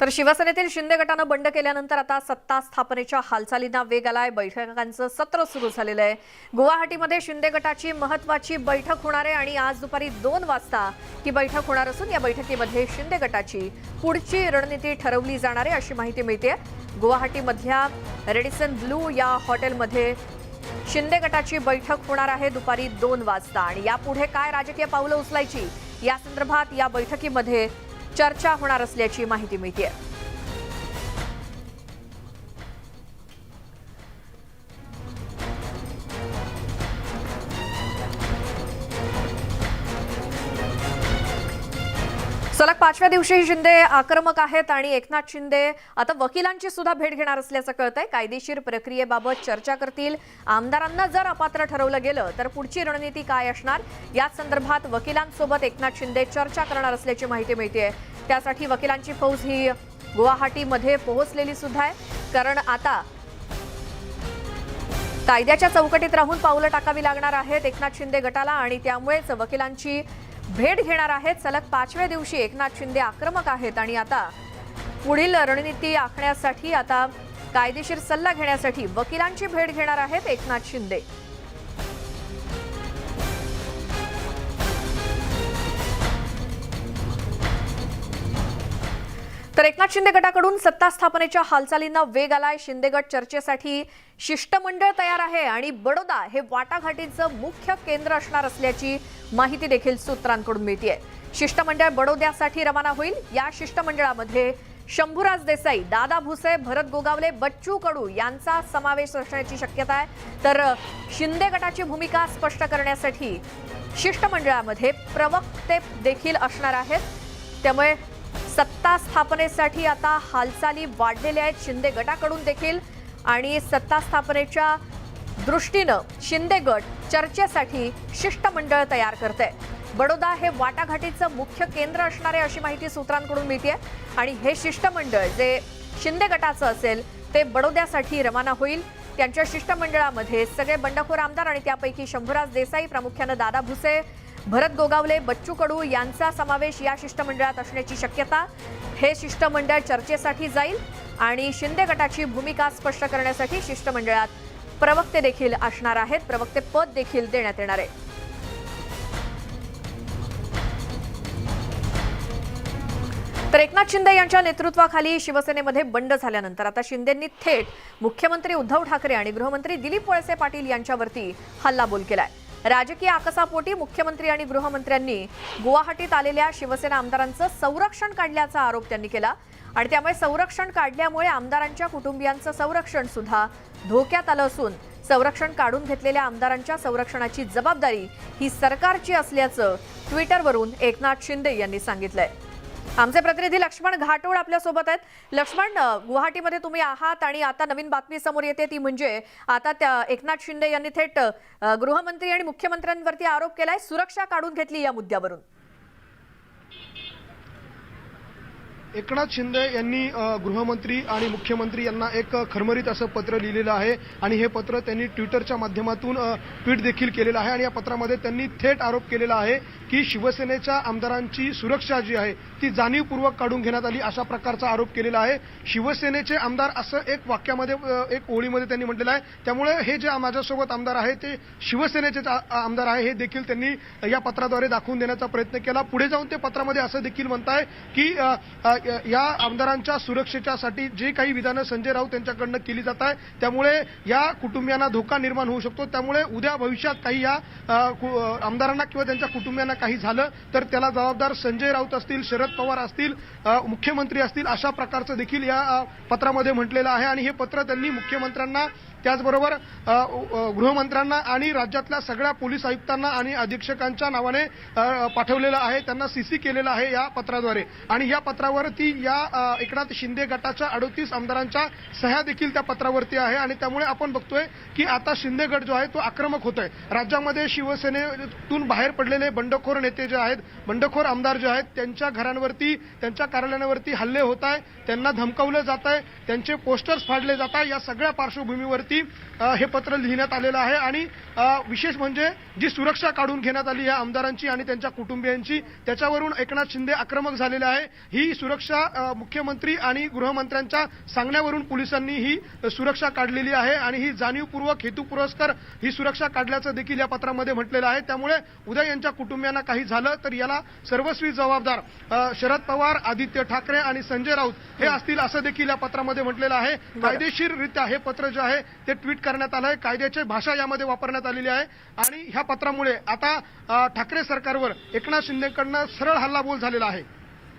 तर शिवसेनेतील शिंदे गटानं बंड केल्यानंतर आता सत्ता स्थापनेच्या हालचालींना वेग आलाय. बैठकांचं सत्र सुरू झालेलं आहे. गुवाहाटीमध्ये शिंदे गटाची महत्वाची बैठक होणार आहे आणि आज दुपारी दोन वाजता ही बैठक होणार असून या बैठकीमध्ये शिंदे गटाची पुढची रणनीती ठरवली जाणार आहे अशी माहिती मिळते. गुवाहाटीमधल्या रेडिसन ब्लू या हॉटेलमध्ये शिंदे गटाची बैठक होणार आहे दुपारी दोन वाजता. आणि यापुढे काय राजकीय पावलं उचलायची? या संदर्भात या बैठकीमध्ये चर्चा होणार असल्याची माहिती मिळते सलग पाचव्या दिवशी शिंदे आक्रमक आहेत आणि एकनाथ शिंदे आता वकिलांची सुद्धा भेट घेणार असल्याचं कळतंय. कायदेशीर प्रक्रियेबाबत चर्चा करतील. आमदारांना जर अपात्र ठरवलं गेलं तर पुढची रणनीती काय असणार? याच संदर्भात वकिलांसोबत एकनाथ शिंदे चर्चा करणार असल्याची माहिती मिळते त्यासाठी वकिलांची फौज ही गुवाहाटीमध्ये पोहोचलेली सुद्धा आहे. कारण आता कायद्याच्या चौकटीत राहून पावलं टाकावी लागणार आहेत एकनाथ शिंदे गटाला आणि त्यामुळेच वकिलांची भेट घेणार आहेत. सलग पाचव्या दिवशी एकनाथ शिंदे आक्रमक आहेत आणि आता पुढील रणनीती आखण्यासाठी आता कायदेशीर सल्ला घेण्यासाठी वकिलांची भेट घेणार आहेत एकनाथ शिंदे. तर एकनाथ शिंदे गटाकडून सत्ता स्थापनेच्या हालचालींना वेग आलाय. शिंदे गट चर्चेसाठी शिष्टमंडळ तयार आहे आणि बडोदा हे वाटाघाटीचं मुख्य केंद्र असणार असल्याची माहिती देखील सूत्रांकडून मिळते शिष्टमंडळ बडोद्यासाठी रवाना होईल. या शिष्टमंडळामध्ये शंभूराज देसाई दादा भुसे भरत गोगावले बच्चू कडू यांचा समावेश असण्याची शक्यता आहे. तर शिंदे गटाची भूमिका स्पष्ट करण्यासाठी शिष्टमंडळामध्ये प्रवक्ते देखील असणार आहेत. त्यामुळे सत्ता स्थापनेसाठी आता हालचाली वाढलेल्या आहेत. शिंदे गटाकडून देखील आणि सत्ता स्थापनेच्या दृष्टीनं शिंदे गट चर्चेसाठी शिष्टमंडळ तयार करते बडोदा हे वाटाघाटीचं मुख्य केंद्र असणार आहे अशी माहिती सूत्रांकडून मिळते आणि हे शिष्टमंडळ जे शिंदे गटाचं असेल ते बडोद्यासाठी रवाना होईल. त्यांच्या शिष्टमंडळामध्ये सगळे बंडखोर आमदार आणि त्यापैकी शंभूराज देसाई प्रामुख्यानं दादा भुसे भरत गोगावले बच्चू कडू यांचा समावेश या शिष्टमंडळात असण्याची शक्यता. हे शिष्टमंडळ चर्चेसाठी जाईल आणि शिंदे गटाची भूमिका स्पष्ट करण्यासाठी शिष्टमंडळात प्रवक्ते देखील असणार आहेत. प्रवक्ते पद देखील देण्यात येणार आहे. तर एकनाथ शिंदे यांच्या नेतृत्वाखाली शिवसेनेमध्ये बंड झाल्यानंतर आता शिंदेंनी थेट मुख्यमंत्री उद्धव ठाकरे आणि गृहमंत्री दिलीप वळसे पाटील यांच्यावरती हल्लाबोल केलाय. राजकीय आकसापोटी मुख्यमंत्री आणि गृहमंत्र्यांनी गुवाहाटीत आलेल्या शिवसेना आमदारांचं संरक्षण काढल्याचा आरोप त्यांनी केला. आणि त्यामुळे संरक्षण काढल्यामुळे आमदारांच्या कुटुंबियांचं संरक्षण सुद्धा धोक्यात आलं असून संरक्षण काढून घेतलेल्या आमदारांच्या संरक्षणाची जबाबदारी ही सरकारची असल्याचं ट्विटरवरून एकनाथ शिंदे यांनी सांगितलंय. आमचे प्रतिनिधी लक्ष्मण घाटोळ आपल्यासोबत आहेत. लक्ष्मण गुवाहाटीमध्ये तुम्ही आहात आणि आता नवीन बातमी समोर येते ती म्हणजे आता त्या एकनाथ शिंदे यांनी थेट गृहमंत्री आणि मुख्यमंत्र्यांवरती आरोप केलाय सुरक्षा काढून घेतली या मुद्द्यावरून. एकनाथ शिंदे यांनी गृहमंत्री आणि मुख्यमंत्री यांना एक खरमरीत असं पत्र लिहिलेलं आहे. आणि हे पत्र त्यांनी ट्विटरच्या माध्यमातून ट्विट देखील केलेलं आहे. आणि या पत्रामध्ये त्यांनी थेट आरोप केलेला आहे की शिवसेनेच्या आमदारांची सुरक्षा जी आहे ती जाणीवपूर्वक काढून घेण्यात आली अशा प्रकारचा आरोप केलेला आहे. शिवसेनेचे आमदार असं एक वाक्यामध्ये एक ओळीमध्ये त्यांनी म्हटलेलं आहे. त्यामुळे हे जे माझ्यासोबत आमदार आहे ते शिवसेनेचे आमदार आहे हे देखील त्यांनी या पत्राद्वारे दाखवून देण्याचा प्रयत्न केला. पुढे जाऊन ते पत्रामध्ये असं देखील म्हणताय की या आमदारांच्या सुरक्षेच्यासाठी जे काही विधानं संजय राऊत यांच्याकडनं केली जात आहे त्यामुळे या कुटुंबियांना धोका निर्माण होऊ शकतो. त्यामुळे उद्या भविष्यात काही या कु- आमदारांना किंवा त्यांच्या कुटुंबियांना काही झालं तर त्याला जबाबदार संजय राऊत असतील शरद पवार असतील मुख्यमंत्री असतील अशा प्रकारचं देखील या पत्रामध्ये म्हटलेलं आहे. आणि हे पत्र त्यांनी मुख्यमंत्र्यांना त्याचबरोबर गृहमंत्र्यांना आणि राज्यातल्या सगळ्या पोलीस आयुक्तांना आणि अधीक्षकांच्या नावाने पाठवलेलं आहे त्यांना सीसी केलेलं आहे या पत्राद्वारे. आणि या पत्रावरती या एकनाथ शिंदे गटाच्या अडोतीस आमदारांच्या सह्या देखील त्या पत्रावरती आहे. आणि त्यामुळे आपण बघतोय की आता शिंदे गट जो आहे तो आक्रमक होतोय. राज्यामध्ये शिवसेनेतून बाहेर पडलेले बंडखोर नेते जे आहेत बंडखोर आमदार जे आहेत त्यांच्या घरांवरती त्यांच्या कार्यालयांवरती हल्ले होत आहे त्यांना धमकावलं जात आहे. त्यांचे पोस्टर्स फाडले जात आहे या सगळ्या पार्श्वभूमीवरती अ, हे पत्र लिहिण्यात आलेलं आहे आणि विशेष म्हणजे जी सुरक्षा काढून घेण्यात आली या आमदारांची आणि त्यांच्या कुटुंबियांची त्याच्यावरून एकनाथ शिंदे आक्रमक झालेले आहे. ही सुरक्षा मुख्यमंत्री आणि गृहमंत्र्यांच्या सांगण्यावरून पोलिसांनी ही सुरक्षा काढलेली आहे आणि ही जाणीवपूर्वक हेतुपुरस्कर ही सुरक्षा काढल्याचं देखील या पत्रामध्ये म्हटलेलं आहे. त्यामुळे उद्या यांच्या कुटुंबियांना काही झालं तर याला सर्वस्वी जबाबदार शरद पवार आदित्य ठाकरे आणि संजय राऊत हे असतील असं देखील या पत्रामध्ये म्हटलेलं आहे. कायदेशीररित्या हे पत्र जे आहे ते ट्विट करण्यात आलं आहे कायद्याची भाषा यामध्ये वापरण्यात आलेली आहे. आणि ह्या पत्रामुळे आता ठाकरे सरकारवर एकनाथ शिंदेकडनं सरळ हल्लाबोल झालेला आहे.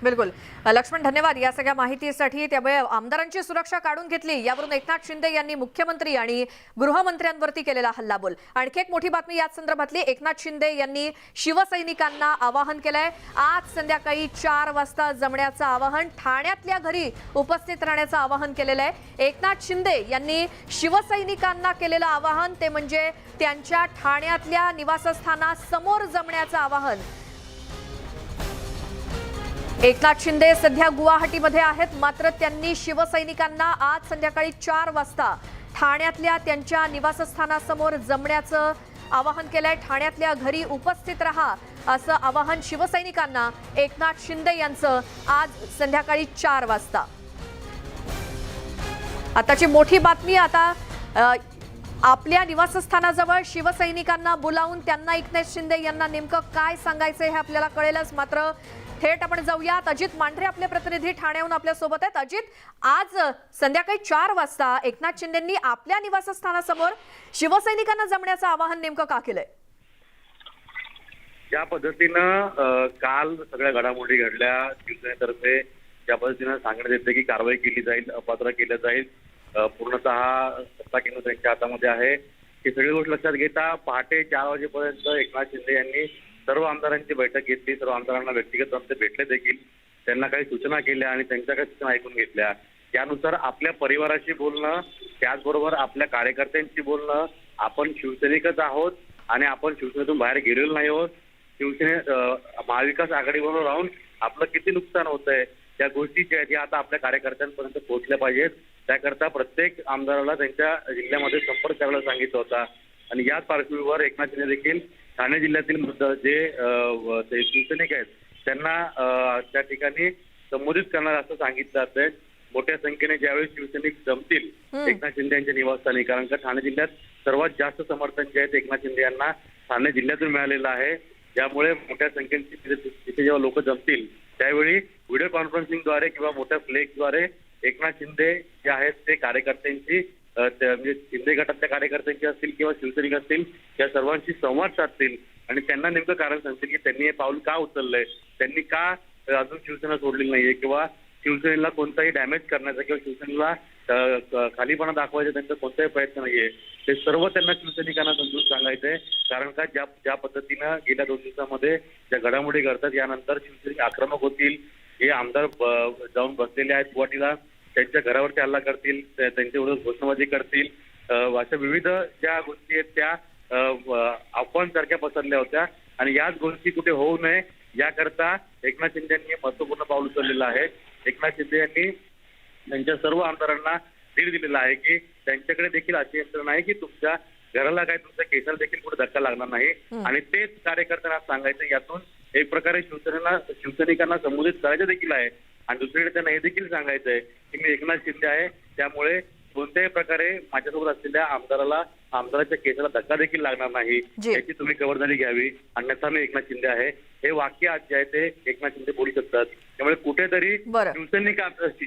बिलकुल. लक्ष्मण धन्यवाद या सगळ्या माहितीसाठी. त्यामुळे आमदारांची सुरक्षा काढून घेतली. यावरून एकनाथ शिंदे यांनी मुख्यमंत्री आणि गृहमंत्र्यांवरती केलेला हल्लाबोल आणखी एक मोठी बातमी याच संदर्भातली. एकनाथ शिंदे यांनी शिवसैनिकांना आवाहन केलंय. आज संध्याकाळी चार वाजता जमण्याचं आवाहन ठाण्यातल्या घरी उपस्थित राहण्याचं आवाहन केलेलं आहे एकनाथ शिंदे यांनी शिवसैनिकांना केलेलं आवाहन ते म्हणजे त्यांच्या ठाण्यातल्या निवासस्थानासमोर जमण्याचं आवाहन. एकनाथ शिंदे सध्या गुवाहाटीमध्ये आहेत. मात्र त्यांनी शिवसैनिकांना आज संध्याकाळी चार वाजता ठाण्यातल्या त्यांच्या निवासस्थानासमोर जमण्याचं आवाहन केलंय. ठाण्यातल्या घरी उपस्थित रहा असं आवाहन शिवसैनिकांना एकनाथ शिंदे यांचं आज संध्याकाळी चार वाजता. आताची मोठी बातमी आता आपल्या निवासस्थानाजवळ शिवसैनिकांना बोलावून त्यांना एकनाथ शिंदे यांना नेमकं काय सांगायचं हे आपल्याला कळेलच. मात्र थेट आपण जाऊयात. अजित मांढरे आपले प्रतिनिधी ठाण्याहून आपल्यासोबत आहेत. अजित आज संध्याकाळी चार वाजता एकनाथ शिंदेंनी आपल्या निवासस्थानासमोर शिवसैनिकांना जमण्याचं आवाहन नेमकं का केलंय? ज्या पद्धतीनं काल सगळ्या घडामोडी घडल्या शिवसेनेतर्फे ज्या पद्धतीनं सांगण्यात येते की कारवाई केली जाईल अपात्र केलं जाईल पूर्णतः सत्ता केंद्र त्यांच्या हातामध्ये आहे. ही सगळी गोष्ट लक्षात घेता पहाटे चार वाजेपर्यंत एकनाथ शिंदे यांनी सर्व आमदारांची बैठक घेतली. सर्व आमदारांना व्यक्तिगत तौर भेटले देखील. त्यांना काही सूचना केल्या आणि त्यांच्या काही सूचना ऐकून घेतल्या. त्यानुसार आपल्या परिवाराशी बोलणं त्याचबरोबर आपल्या कार्यकर्त्यांशी बोलणं आपण शिवसैनिकच आहोत आणि आपण शिवसेनेतून बाहेर गेलेलो नाही आहोत. शिवसेने महाविकास आघाडीबरोबर राहून आपलं किती नुकसान होत आहे त्या गोष्टी ज्या आहेत, या आता आपल्या कार्यकर्त्यांपर्यंत पोहोचल्या पाहिजेत. त्याकरता प्रत्येक आमदाराला त्यांच्या जिल्ह्यामध्ये संपर्क करायला सांगितलं होता. आणि याच पार्श्वभूमीवर एकनाथ शिंदे देखील ठाणे जिल्ह्यातील जे शिवसैनिक आहेत त्यांना त्या ठिकाणी संबोधित करणार असं सांगितलं जातंय. मोठ्या संख्येने ज्यावेळी शिवसैनिक जमतील. एकनाथ शिंदे यांच्या निवासस्थानी. कारण का ठाणे जिल्ह्यात सर्वात जास्त समर्थन जे आहेत एकनाथ शिंदे यांना ठाणे जिल्ह्यातून मिळालेलं आहे. त्यामुळे मोठ्या संख्येने तिथे जेव्हा लोक जमतील त्यावेळी व्हिडिओ कॉन्फरन्सिंगद्वारे किंवा मोठ्या फ्लेक्सद्वारे एकनाथ शिंदे जे आहेत ते कार्यकर्त्यांची त्या- म्हणजे शिंदे गटातल्या कार्यकर्त्यांची असतील किंवा शिवसैनिक असतील त्या सर्वांशी संवाद साधतील. आणि त्यांना नेमकं कारण सांगतील की त्यांनी हे पाऊल का उचललंय? त्यांनी का अजून शिवसेना सोडलेली नाहीये? किंवा शिवसेनेला कोणताही डॅमेज करण्याचा किंवा शिवसेनेला खालीपणा दाखवायचा त्यांचा कोणताही प्रयत्न नाहीये. ते सर्व त्यांना शिवसैनिकांना समजून सांगायचंय. कारण का ज्या ज्या पद्धतीनं गेल्या दोन दिवसामध्ये ज्या घडामोडी घडतात यानंतर शिवसैनिक आक्रमक होतील हे आमदार जाऊन बसलेले आहेत गुवाहाटीला. त्यांच्या घरावरती हल्ला करतील त्या- त्यांच्या विरोधात घोषणाबाजी करतील. अशा विविध ज्या गोष्टी आहेत त्या अफवांसारख्या पसरल्या होत्या. आणि याच गोष्टी कुठे होऊ नये याकरता एकनाथ शिंदे यांनी महत्त्वपूर्ण पाऊल उचललेलं आहे. एकनाथ शिंदे यांनी त्यांच्या सर्व आमदारांना धीर दिलेला आहे की त्यांच्याकडे देखील अशी यंत्रणा आहे की तुमच्या घराला काय तुमच्या केसाला देखील कुठे धक्का लागणार नाही. आणि तेच कार्यकर्त्यांना सांगायचं यातून एक प्रकारे शिवसेनेला शिवसैनिकांना संबोधित करायचं देखील आहे. आणि दुसरीकडे त्यांना हे देखील सांगायचं आहे की मी एकनाथ शिंदे आहे. त्यामुळे कोणत्याही प्रकारे माझ्यासोबत असलेल्या आमदाराला आमदाराच्या केसाला धक्का देखील लागणार नाही. याची तुम्ही खबरदारी घ्यावी. अन्यथा मी एकनाथ शिंदे आहे. हे वाक्य आज जे आहे ते एकनाथ शिंदे बोलू शकतात. त्यामुळे कुठेतरी. शिवसैनिक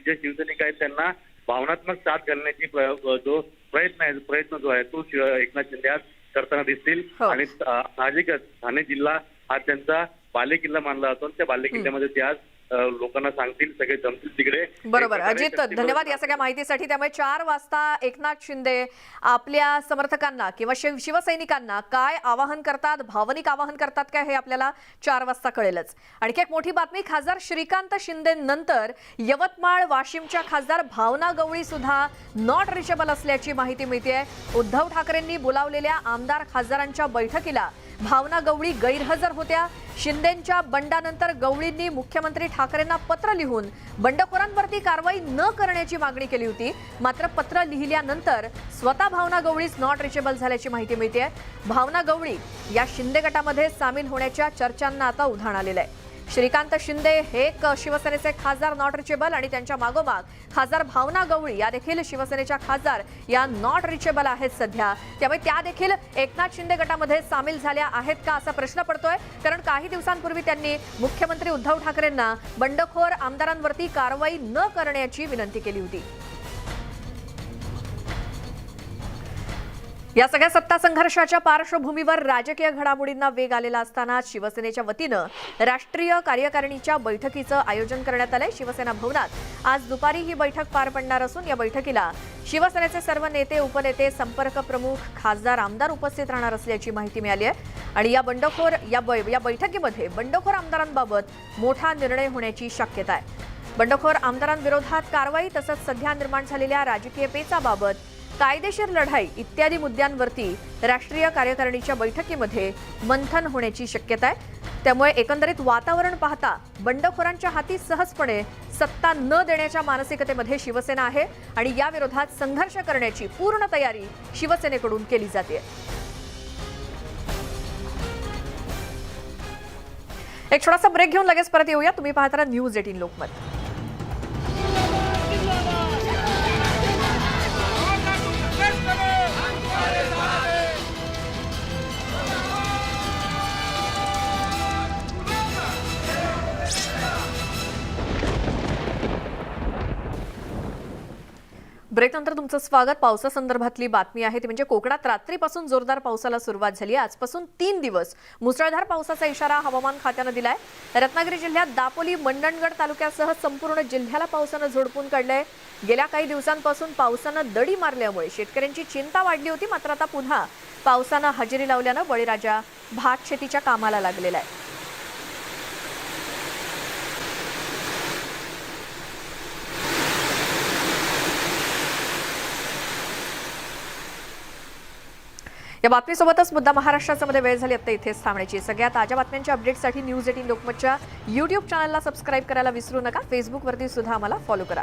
जे शिवसैनिक आहेत त्यांना भावनात्मक साथ घालण्याची प्र- जो प्रयत्न आहे प्रयत्न जो आहे तो शिव- एकनाथ शिंदे आज करताना दिसतील. हो. आणि साहजिकच ठाणे जिल्हा हा त्यांचा बालेकिल्ला मानला जातो त्या बालेकिल्ल्यामध्ये ते आज लोकांना सांगतील सगळे जमतील तिकडे. बरोबर. अजित धन्यवाद या सगळ्या माहितीसाठी. त्यामुळे चार वाजता एकनाथ शिंदे आपल्या समर्थकांना किंवा शिव शिवसैनिकांना काय आवाहन करतात भावनिक आवाहन करतात काय हे आपल्याला चार वाजता कळेलच. आणखी एक मोठी बातमी खासदार श्रीकांत शिंदे नंतर यवतमाळ वाशिमच्या खासदार भावना गवळी सुद्धा नॉट रिचेबल असल्याची माहिती मिळते उद्धव ठाकरेंनी बोलावलेल्या आमदार खासदारांच्या बैठकीला भावना गवळी गैरहजर होत्या. शिंदेंच्या बंडानंतर गवळींनी मुख्यमंत्री ठाकरेंना पत्र लिहून बंडखोरांवरती कारवाई न करण्याची मागणी केली होती. मात्र पत्र लिहिल्यानंतर स्वतः भावना गवळीच नॉट रिचेबल झाल्याची माहिती मिळते भावना गवळी या शिंदे गटामध्ये सामील होण्याच्या चर्चांना आता उधाण आलेलं आहे. श्रीकांत शिंदे हे एक शिवसेनेचे खासदार नॉट रिचेबल आणि त्यांच्या मागोमाग खासदार भावना गवळी या देखील शिवसेनेच्या खासदार या नॉट रिचेबल आहेत सध्या. त्यामुळे त्या देखील एकनाथ शिंदे गटामध्ये सामील झाल्या आहेत का असा प्रश्न पडतोय. कारण काही दिवसांपूर्वी त्यांनी मुख्यमंत्री उद्धव ठाकरेंना बंडखोर आमदारांवरती कारवाई न करण्याची विनंती केली होती. या सगळ्या सत्ता संघर्षाच्या पार्श्वभूमीवर राजकीय घडामोडींना वेग आलेला असताना शिवसेनेच्या वतीनं राष्ट्रीय कार्यकारिणीच्या बैठकीचं आयोजन करण्यात आलंय. शिवसेना भवनात आज दुपारी ही बैठक पार पडणार असून या बैठकीला शिवसेनेचे सर्व नेते उपनेते संपर्क प्रमुख खासदार आमदार उपस्थित राहणार असल्याची माहिती मिळाली आहे. आणि या बंडखोर या बै या बैठकीमध्ये बंडखोर आमदारांबाबत मोठा निर्णय होण्याची शक्यता आहे. बंडखोर आमदारांविरोधात कारवाई तसंच सध्या निर्माण झालेल्या राजकीय पेचाबाबत कायदेशीर लढाई इत्यादी मुद्द्यांवरती राष्ट्रीय कार्यकारिणीच्या बैठकीमध्ये मंथन होण्याची शक्यता आहे. त्यामुळे एकंदरीत वातावरण पाहता बंडखोरांच्या हाती सहजपणे सत्ता न देण्याच्या मानसिकतेमध्ये शिवसेना आहे आणि या विरोधात संघर्ष करण्याची पूर्ण तयारी शिवसेनेकडून केली जाते. एक छोटासा ब्रेक घेऊन लगेच परत येऊया. तुम्ही पाहताना न्यूज एटीन लोकमत. ब्रेकनंतर तुमचं स्वागत. पावसासंदर्भातली बातमी आहे ती म्हणजे कोकणात रात्रीपासून जोरदार पावसाला सुरुवात झाली आजपासून तीन दिवस मुसळधार पावसाचा इशारा हवामान खात्यानं दिलाय. रत्नागिरी जिल्ह्यात दापोली मंडणगड तालुक्यासह संपूर्ण जिल्ह्याला पावसानं झोडपून काढलंय. गेल्या काही दिवसांपासून पावसानं दडी मारल्यामुळे शेतकऱ्यांची चिंता वाढली होती. मात्र आता पुन्हा पावसानं हजेरी लावल्यानं बळीराजा भात शेतीच्या कामाला लागलेला आहे. या बातमीसोबतच मुद्दा महाराष्ट्राचा मध्ये वेळ झाली आता इथेच थांबण्याची. सगळ्या ताज्या बातम्यांच्या अपडेटसाठी न्यूज एटीन लोकमतच्या युट्यूब चॅनलला सबस्क्राईब करायला विसरू नका. फेसबुकवरती सुद्धा आम्हाला फॉलो करा.